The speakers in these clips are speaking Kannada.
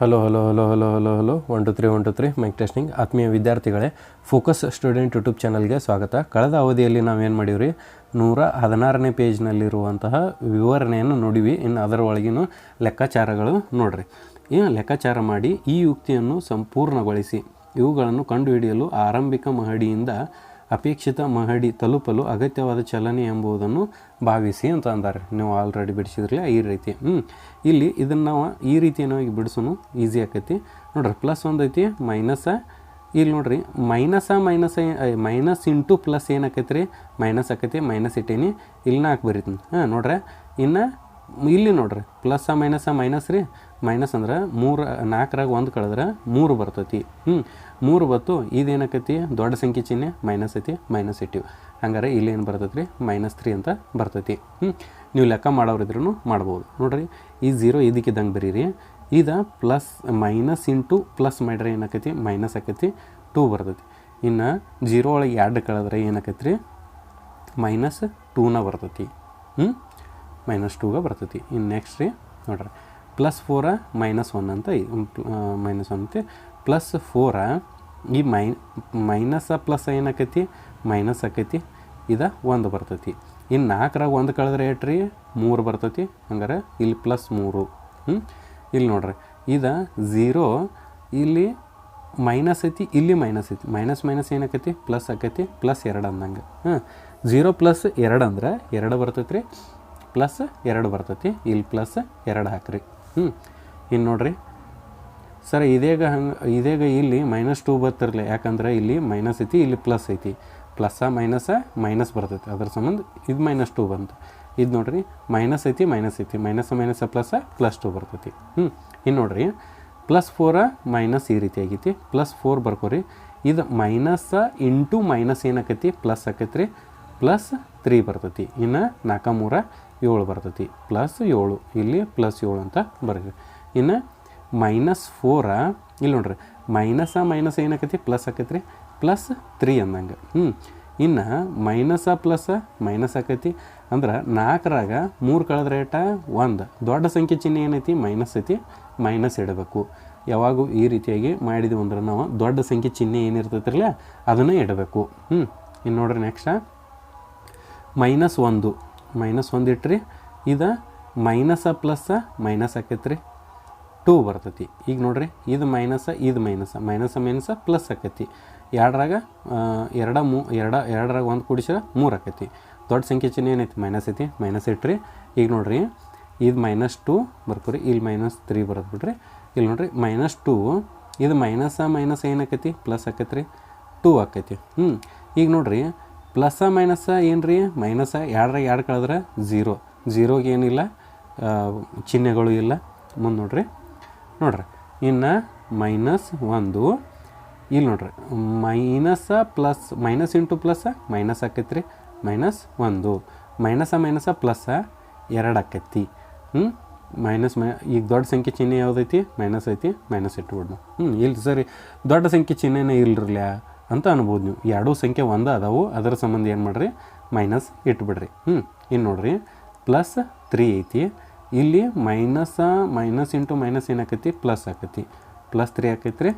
Hello hello hello hello hello hello one two three one two three mic testing ಆತ್ಮೀಯ ವಿದ್ಯಾರ್ಥಿಗಳೇ ಫೋಕಸ್ ಸ್ಟೂಡೆಂಟ್ ಯೂಟ್ಯೂಬ್ ಚಾನಲ್ಗೆ ಸ್ವಾಗತ. ಕಳೆದ ಅವಧಿಯಲ್ಲಿ ನಾವೇನು ಮಾಡೀವ್ರಿ? ನೂರ ಹದಿನಾರನೇ ಪೇಜ್ನಲ್ಲಿರುವಂತಹ ವಿವರಣೆಯನ್ನು ನೋಡಿವಿ. ಇನ್ನು ಅದರ ಒಳಗಿನ ಲೆಕ್ಕಾಚಾರಗಳು ನೋಡ್ರಿ. ಈ ಲೆಕ್ಕಾಚಾರ ಮಾಡಿ ಈ ಯುಕ್ತಿಯನ್ನು ಸಂಪೂರ್ಣಗೊಳಿಸಿ. ಇವುಗಳನ್ನು ಕಂಡುಹಿಡಿಯಲು ಆರಂಭಿಕ ಮಹಡಿಯಿಂದ ಅಪೇಕ್ಷಿತ ಮಹಡಿ ತಲುಪಲು ಅಗತ್ಯವಾದ ಚಲನೆ ಎಂಬುದನ್ನು ಭಾವಿಸಿ ಅಂತ ಅಂದಾರೆ. ನೀವು ಆಲ್ರೆಡಿ ಬಿಡಿಸಿದ್ರಲ್ಲ, ಈ ರೀತಿ. ಹ್ಞೂ ಇಲ್ಲಿ ಇದನ್ನು ನಾವು ಈ ರೀತಿ ಏನಾಗಿ ಬಿಡಿಸೋನು ಈಸಿ ಆಕೈತಿ. ನೋಡ್ರಿ ಪ್ಲಸ್ ಒಂದು ಐತಿ ಮೈನಸ ಇಲ್ಲಿ ನೋಡ್ರಿ minus minus minus into plus ಏನಾಕೈತಿ ರೀ ಮೈನಸ್ ಆಕೈತಿ ಮೈನಸ್ ಇಟ್ಟೇನಿ. ಇಲ್ಲಿ ನಾಲ್ಕು ಬರೀತೀನಿ. ಹಾಂ, ನೋಡ್ರಿ, ಇನ್ನು ಇಲ್ಲಿ ನೋಡ್ರಿ ಪ್ಲಸ್ ಮೈನಸ ಮೈನಸ್ ರೀ ಮೈನಸ್ ಅಂದ್ರೆ ಮೂರು, ನಾಲ್ಕರಾಗ ಒಂದು ಕಳೆದ್ರೆ ಮೂರು ಬರ್ತೈತಿ. ಹ್ಞೂ ಮೂರು ಬತ್ತು ಇದೇನಾಕೈತಿ? ದೊಡ್ಡ ಸಂಖ್ಯೆ ಚಿಹ್ನೆ ಮೈನಸ್ ಐತಿ ಮೈನಸ್ ಇಟ್ಟಿವಿ. ಹಂಗಾರೆ ಇಲ್ಲಿ ಏನು ಬರ್ತೈತಿ ರೀ ಮೈನಸ್ ತ್ರೀ ಅಂತ ಬರ್ತೈತಿ. ಹ್ಞೂ ನೀವು ಲೆಕ್ಕ ಮಾಡೋರಿದ್ರೂ ಮಾಡ್ಬೋದು. ನೋಡ್ರಿ, ಈ ಝೀರೋ ಇದಕ್ಕಿದ್ದಂಗೆ ಬರೀರಿ. ಇದು ಪ್ಲಸ್ ಮೈನಸ್ ಇಂಟು ಪ್ಲಸ್ ಮಾಡ್ರೆ ಏನಾಕೈತಿ? ಮೈನಸ್ ಆಕೈತಿ ಟೂ ಬರ್ತೈತಿ. ಇನ್ನು ಜೀರೋ ಒಳಗೆ ಎರಡು ಕಳೆದ್ರೆ ಏನಾಕೈತಿ ರೀ ಮೈನಸ್ ಟೂನ ಬರ್ತೈತಿ. ಹ್ಞೂ ಮೈನಸ್ ಟೂಗೆ ಬರ್ತೈತಿ. ಇನ್ನು ನೆಕ್ಸ್ಟ್ ರೀ, ನೋಡ್ರಿ. ಪ್ಲಸ್ ಫೋರ ಮೈನಸ್ ಒನ್ ಅಂತ ಮೈನಸ್ ಒನ್ ಅಂತೆ ಪ್ಲಸ್ ಫೋರ ಈ ಮೈ ಮೈನಸ್ ಪ್ಲಸ್ ಏನಾಕೈತಿ? ಮೈನಸ್ ಆಕೈತಿ. ಇದು ಒಂದು ಬರ್ತೈತಿ. ಇನ್ನು ನಾಲ್ಕರಾಗ ಒಂದು ಕಳೆದ್ರೆ ಏಟ್ ರೀ? ಮೂರು ಬರ್ತೈತಿ. ಹಂಗಾರೆ ಇಲ್ಲಿ ಪ್ಲಸ್ ಮೂರು. ಹ್ಞೂ ಇಲ್ಲಿ ನೋಡ್ರಿ. ಇದು ಝೀರೋ ಇಲ್ಲಿ ಮೈನಸ್ ಐತಿ, ಇಲ್ಲಿ ಮೈನಸ್ ಐತಿ. ಮೈನಸ್ ಮೈನಸ್ ಏನಾಕೈತಿ? ಪ್ಲಸ್ ಆಕೈತಿ. ಪ್ಲಸ್ ಎರಡು ಅಂದಂಗೆ. ಹಾಂ ಝೀರೋ ಪ್ಲಸ್ ಎರಡು ಅಂದ್ರೆ ಎರಡು ಬರ್ತೈತಿ ರೀ ಪ್ಲಸ್ ಎರಡು ಬರ್ತೈತಿ. ಇಲ್ಲಿ ಪ್ಲಸ್ ಎರಡು ಹಾಕ್ರಿ. ಹ್ಞೂ ಇನ್ನು ನೋಡಿರಿ. ಸರ್, ಇದೇಗ ಹಂಗೆ, ಇದೇಗ ಇಲ್ಲಿ ಮೈನಸ್ ಟೂ ಬರ್ತಿರಲಿ. ಯಾಕಂದ್ರೆ ಇಲ್ಲಿ ಮೈನಸ್ ಐತಿ, ಇಲ್ಲಿ ಪ್ಲಸ್ ಐತಿ. ಪ್ಲಸ್ಸ ಮೈನಸ ಮೈನಸ್ ಬರ್ತೈತಿ. ಅದ್ರ ಸಂಬಂಧ ಇದು ಮೈನಸ್ ಟೂ ಬಂತು. ಇದು ನೋಡ್ರಿ ಮೈನಸ್ ಐತಿ ಮೈನಸ್ ಐತಿ. Minus minus plus plus two ಬರ್ತೈತಿ. ಹ್ಞೂ ಇನ್ನು ನೋಡ್ರಿ ಪ್ಲಸ್ ಫೋರ ಮೈನಸ್ ಈ ರೀತಿ ಆಗೈತಿ. ಪ್ಲಸ್ ಫೋರ್ ಬರ್ಕೋರಿ. ಇದು ಮೈನಸ್ ಇಂಟು ಮೈನಸ್ ಏನಾಕೈತಿ? ಪ್ಲಸ್ ಆಕೈತಿ ಪ್ಲಸ್ ತ್ರೀ ಬರ್ತೈತಿ. ಇನ್ನು ನಾಲ್ಕ ಮೂರ ಏಳು ಬರ್ತೈತಿ. ಪ್ಲಸ್ ಏಳು. ಇಲ್ಲಿ ಪ್ಲಸ್ ಏಳು ಅಂತ ಬರ್ತೀವಿ ಇನ್ನು ಮೈನಸ್ ಫೋರ, ಇಲ್ಲಿ ನೋಡ್ರಿ. ಮೈನಸ ಮೈನಸ್ ಏನಾಕೈತಿ? ಪ್ಲಸ್ ಆಕೈತಿ ರೀ ಪ್ಲಸ್ ತ್ರೀ ಅಂದಂಗೆ. ಹ್ಞೂ ಇನ್ನು ಮೈನಸ ಪ್ಲಸ್ ಮೈನಸ್ ಆಕೈತಿ. ಅಂದ್ರೆ ನಾಲ್ಕರಾಗ ಮೂರು ಕಳೆದ ಏಟ ಒಂದು. ದೊಡ್ಡ ಸಂಖ್ಯೆ ಚಿಹ್ನೆ ಏನೈತಿ? ಮೈನಸ್ ಐತಿ. ಮೈನಸ್ ಇಡಬೇಕು. ಯಾವಾಗೂ ಈ ರೀತಿಯಾಗಿ ಮಾಡಿದ್ವಿ ಅಂದ್ರೆ ನಾವು ದೊಡ್ಡ ಸಂಖ್ಯೆ ಚಿಹ್ನೆ ಏನಿರ್ತೈತಿರಲ್ಲ, ಅದನ್ನು ಇಡಬೇಕು. ಹ್ಞೂ ಇನ್ನು ನೋಡ್ರಿ ನೆಕ್ಸ್ಟ ಮೈನಸ್ ಒಂದು. ಮೈನಸ್ ಒಂದು ಇಟ್ರಿ, ಇದು ಮೈನಸ ಪ್ಲಸ್ಸ ಮೈನಸ್ ಆಕೈತ್ರಿ. ಟೂ ಬರ್ತೈತಿ. ಈಗ ನೋಡ್ರಿ, ಇದು ಮೈನಸ ಇದು ಮೈನಸ. ಮೈನಸ ಮೈನಸ, ಪ್ಲಸ್ ಆಕೈತಿ. ಎರಡರಾಗ ಎರಡ ಮೂ, ಎರಡ, ಎರಡರಾಗ ಒಂದು ಕೂಡಿಸಿದ್ರೆ ಮೂರು ಆಕೈತಿ. ದೊಡ್ಡ ಸಂಖ್ಯೆ ಚಿಹ್ನೆ ಏನೈತಿ? ಮೈನಸ್ ಐತಿ. ಮೈನಸ್ ಇಟ್ರಿ, ಈಗ ನೋಡ್ರಿ, ಇದು ಮೈನಸ್ ಟು ಬರ್ತೀರಿ ಇಲ್ಲಿ ಮೈನಸ್ ತ್ರೀ ಬರೋದು ಬಿಡ್ರಿ ಇಲ್ಲಿ ನೋಡ್ರಿ, ಮೈನಸ್ ಟೂ, ಇದು ಮೈನಸ, ಮೈನಸ್ ಏನಾಕೈತಿ ಪ್ಲಸ್ ಆಕೈತಿ ರೀ ಟೂ ಆಕೈತಿ. ಹ್ಞೂ ಈಗ ನೋಡ್ರಿ ಪ್ಲಸ್ಸ ಮೈನಸ್ಸ ಏನು ರೀ ಮೈನಸ ಎರಡ್ರಾಗ ಎರಡು ಕಳೆದ್ರೆ ಝೀರೋ ಝೀರೋಗೆ ಏನಿಲ್ಲ ಚಿಹ್ನೆಗಳು ಇಲ್ಲ. ಮುಂದೆ ನೋಡ್ರಿ. ನೋಡ್ರಿ, ಇನ್ನು ಮೈನಸ್ ಒಂದು ಇಲ್ಲಿ ನೋಡ್ರಿ. Minus plus, minus into plus minus ಆಕೈತಿ ರೀ ಮೈನಸ್ ಒಂದು. ಮೈನಸ ಮೈನಸ ಪ್ಲಸ್ಸ ಎರಡು ಆಕೈತಿ. ಹ್ಞೂ ಮೈನಸ್, ಮೈ, ಈಗ ದೊಡ್ಡ ಸಂಖ್ಯೆ ಚಿಹ್ನೆ ಯಾವುದೈತಿ? ಮೈನಸ್ ಐತಿ, ಮೈನಸ್ ಇಟ್ಬಿಡ್ದು ಹ್ಞೂ ಇಲ್ಲಿ ಸರಿ. ದೊಡ್ಡ ಸಂಖ್ಯೆ ಚಿಹ್ನೆನೇ ಇಲ್ರಲ್ಲ ಅಂತ ಅನ್ಬೋದು ನೀವು. ಎರಡೂ ಸಂಖ್ಯೆ ಒಂದು ಅದಾವು. ಅದರ ಸಂಬಂಧ ಏನು ಮಾಡಿರಿ? ಮೈನಸ್ ಇಟ್ಬಿಡ್ರಿ. ಹ್ಞೂ ಇನ್ನು ನೋಡ್ರಿ. ಪ್ಲಸ್ ತ್ರೀ ಐತಿ. ಇಲ್ಲಿ ಮೈನಸ, ಮೈನಸ್ ಇಂಟು ಮೈನಸ್ ಏನಾಕೈತಿ ಪ್ಲಸ್ ಆಕೈತಿ. ಪ್ಲಸ್ ತ್ರೀ ಆಕೈತಿ ರೀ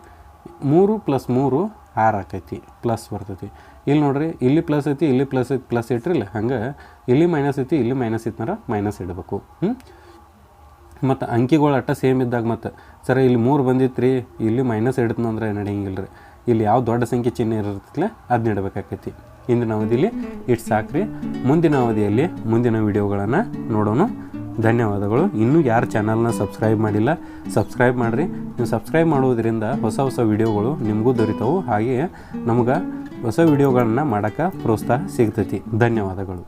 ಮೂರು ಪ್ಲಸ್ ಮೂರು ಆರು ಆಕೈತಿ. ಪ್ಲಸ್ ಬರ್ತೈತಿ. ಇಲ್ಲಿ ನೋಡ್ರಿ, ಇಲ್ಲಿ ಪ್ಲಸ್ ಐತಿ, ಇಲ್ಲಿ ಪ್ಲಸ್ ಐತಿ, ಪ್ಲಸ್ ಇಟ್ರಿಲ್ಲ. ಹಂಗೆ ಇಲ್ಲಿ ಮೈನಸ್ ಐತಿ, ಇಲ್ಲಿ ಮೈನಸ್ ಇತ್ತಂದ್ರೆ ಮೈನಸ್ ಇಡಬೇಕು. ಹ್ಞೂ ಮತ್ತು ಅಂಕಿಗಳು ಅಟ್ಟ ಸೇಮ್ ಇದ್ದಾಗ ಮತ್ತು. ಸರ, ಇಲ್ಲಿ ಮೂರು ಬಂದಿತ್ತು ರೀ ಇಲ್ಲಿ ಮೈನಸ್ ಇಡ್ತಂದ್ರೆ ನಡೆಯಂಗಿಲ್ಲ ರೀ ಇಲ್ಲಿ ಯಾವ ದೊಡ್ಡ ಸಂಖ್ಯೆ ಚಿಹ್ನೆ ಇರತ್ತಲೇ ಅದು ಇಡಬೇಕಾಕೈತಿ. ಇಂದಿನ ಅವಧಿಯಲ್ಲಿ ಇಟ್ಟು ಸಾಕ್ರಿ. ಮುಂದಿನ ಅವಧಿಯಲ್ಲಿ ಮುಂದಿನ ವಿಡಿಯೋಗಳನ್ನು ನೋಡೋಣ. ಧನ್ಯವಾದಗಳು. ಇನ್ನೂ ಯಾರು ಚಾನಲ್ನ ಸಬ್ಸ್ಕ್ರೈಬ್ ಮಾಡಿಲ್ಲ ಸಬ್ಸ್ಕ್ರೈಬ್ ಮಾಡಿರಿ. ನೀವು ಸಬ್ಸ್ಕ್ರೈಬ್ ಮಾಡುವುದರಿಂದ ಹೊಸ ಹೊಸ ವಿಡಿಯೋಗಳು ನಿಮಗೂ ದೊರೀತಾವು. ಹಾಗೆಯೇ ನಮ್ಗೆ ಹೊಸ ವಿಡಿಯೋಗಳನ್ನು ಮಾಡೋಕ್ಕೆ ಪ್ರೋತ್ಸಾಹ ಸಿಗ್ತೈತಿ. ಧನ್ಯವಾದಗಳು.